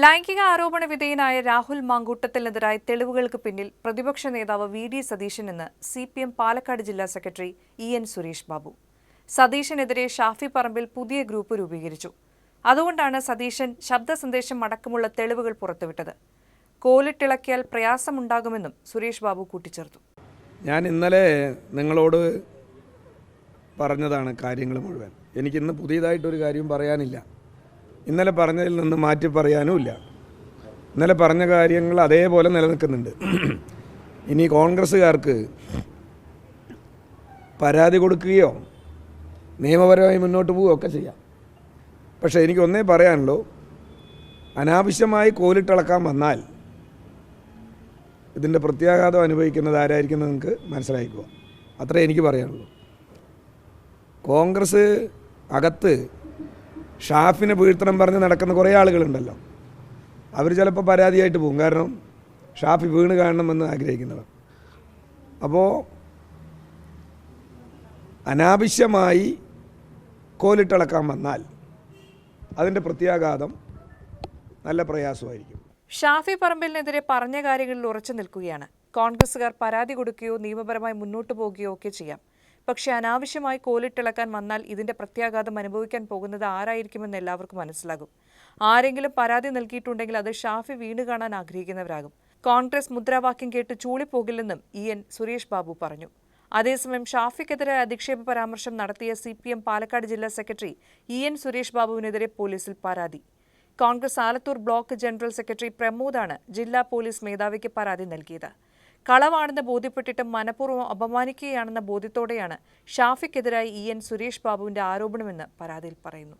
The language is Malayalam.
ലൈംഗിക ആരോപണ വിധേയനായ രാഹുൽ മാങ്കൂട്ടത്തിനെതിരായ തെളിവുകൾക്ക് പിന്നിൽ പ്രതിപക്ഷ നേതാവ് വി ഡി സതീശൻ എന്ന് സി പി എം പാലക്കാട് ജില്ലാ secretary E N Suresh Babu. സതീശനെതിരെ Shafi Parambil പുതിയ ഗ്രൂപ്പ് രൂപീകരിച്ചു. അതുകൊണ്ടാണ് സതീശൻ ശബ്ദ സന്ദേശം അടക്കമുള്ള തെളിവുകൾ പുറത്തുവിട്ടത്. കോലിട്ടിളക്കിയാൽ പ്രയാസമുണ്ടാകുമെന്നും സുരേഷ് ബാബു കൂട്ടിച്ചേർത്തു. ഞാൻ ഇന്നലെ നിങ്ങളോട് പറഞ്ഞതാണ് കാര്യങ്ങൾ മുഴുവൻ. എനിക്കിന്ന് പുതിയതായിട്ടൊരു കാര്യം പറയാനില്ല. ഇന്നലെ പറഞ്ഞതിൽ നിന്ന് മാറ്റി പറയാനുമില്ല. ഇന്നലെ പറഞ്ഞ കാര്യങ്ങൾ അതേപോലെ നിലനിൽക്കുന്നുണ്ട്. ഇനി കോൺഗ്രസ്സുകാർക്ക് പരാതി കൊടുക്കുകയോ നിയമപരമായി മുന്നോട്ട് പോവുകയോ ഒക്കെ ചെയ്യാം. പക്ഷേ എനിക്ക് ഒന്നേ പറയാനുള്ളൂ. അനാവശ്യമായി കോലിട്ടിളക്കാൻ വന്നാൽ ഇതിന്റെ പ്രത്യാഘാതം അനുഭവിക്കുന്നത് ആരായിരിക്കും എന്ന് നിങ്ങൾക്ക് മനസ്സിലാക്കുക അത്രേ എനിക്ക് പറയാനുള്ളൂ. കോൺഗ്രസ് അകത്ത് ഷാഫിനെ വീഴ്ത്തണം പറഞ്ഞ് നടക്കുന്ന കുറേ ആളുകളുണ്ടല്ലോ. അവർ ചിലപ്പോൾ പരാതിയായിട്ട് പോകും. കാരണം ഷാഫി വീണ് കാണണമെന്ന് ആഗ്രഹിക്കുന്നവർ. അപ്പോൾ അനാവശ്യമായി കോലിട്ടിളക്കാൻ വന്നാൽ അതിന്റെ പ്രത്യാഘാതം നല്ല പ്രയാസമായിരിക്കും. ഷാഫി പറമ്പിലിനെതിരെ പറഞ്ഞ കാര്യങ്ങളിൽ ഉറച്ചു നിൽക്കുകയാണ്. കോൺഗ്രസുകാർ പരാതി കൊടുക്കുകയോ നിയമപരമായി മുന്നോട്ട് പോവുകയോ ഒക്കെ ചെയ്യാം. പക്ഷേ അനാവശ്യമായി കോലിട്ടിളക്കാൻ വന്നാൽ ഇതിന്റെ പ്രത്യാഘാതം അനുഭവിക്കാൻ പോകുന്നത് ആരായിരിക്കുമെന്ന് എല്ലാവർക്കും മനസ്സിലാകും. ആരെങ്കിലും പരാതി നൽകിയിട്ടുണ്ടെങ്കിൽ അത് ഷാഫി വീണ് കാണാൻ ആഗ്രഹിക്കുന്നവരാകും. കോൺഗ്രസ് മുദ്രാവാക്യം കേട്ട് ചൂളിപ്പോകില്ലെന്നും ഇ എൻ സുരേഷ് ബാബു പറഞ്ഞു. അതേസമയം ഷാഫിക്കെതിരെ അധിക്ഷേപ പരാമർശം നടത്തിയ സി പി എം പാലക്കാട് ജില്ലാ സെക്രട്ടറി ഇ എൻ സുരേഷ് ബാബുവിനെതിരെ പോലീസിൽ പരാതി. Congress Alathur block general secretary പ്രമോദാണ് ജില്ലാ പോലീസ് മേധാവിക്ക് പരാതി നൽകിയത്. കളവാണെന്ന് ബോധ്യപ്പെട്ടിട്ടും മനഃപൂർവം അപമാനിക്കുകയാണെന്ന ബോധ്യത്തോടെയാണ് ഷാഫിക്കെതിരായി ഇ എൻ സുരേഷ് ബാബുവിന്റെ ആരോപണമെന്ന് പരാതിയിൽ പറയുന്നു.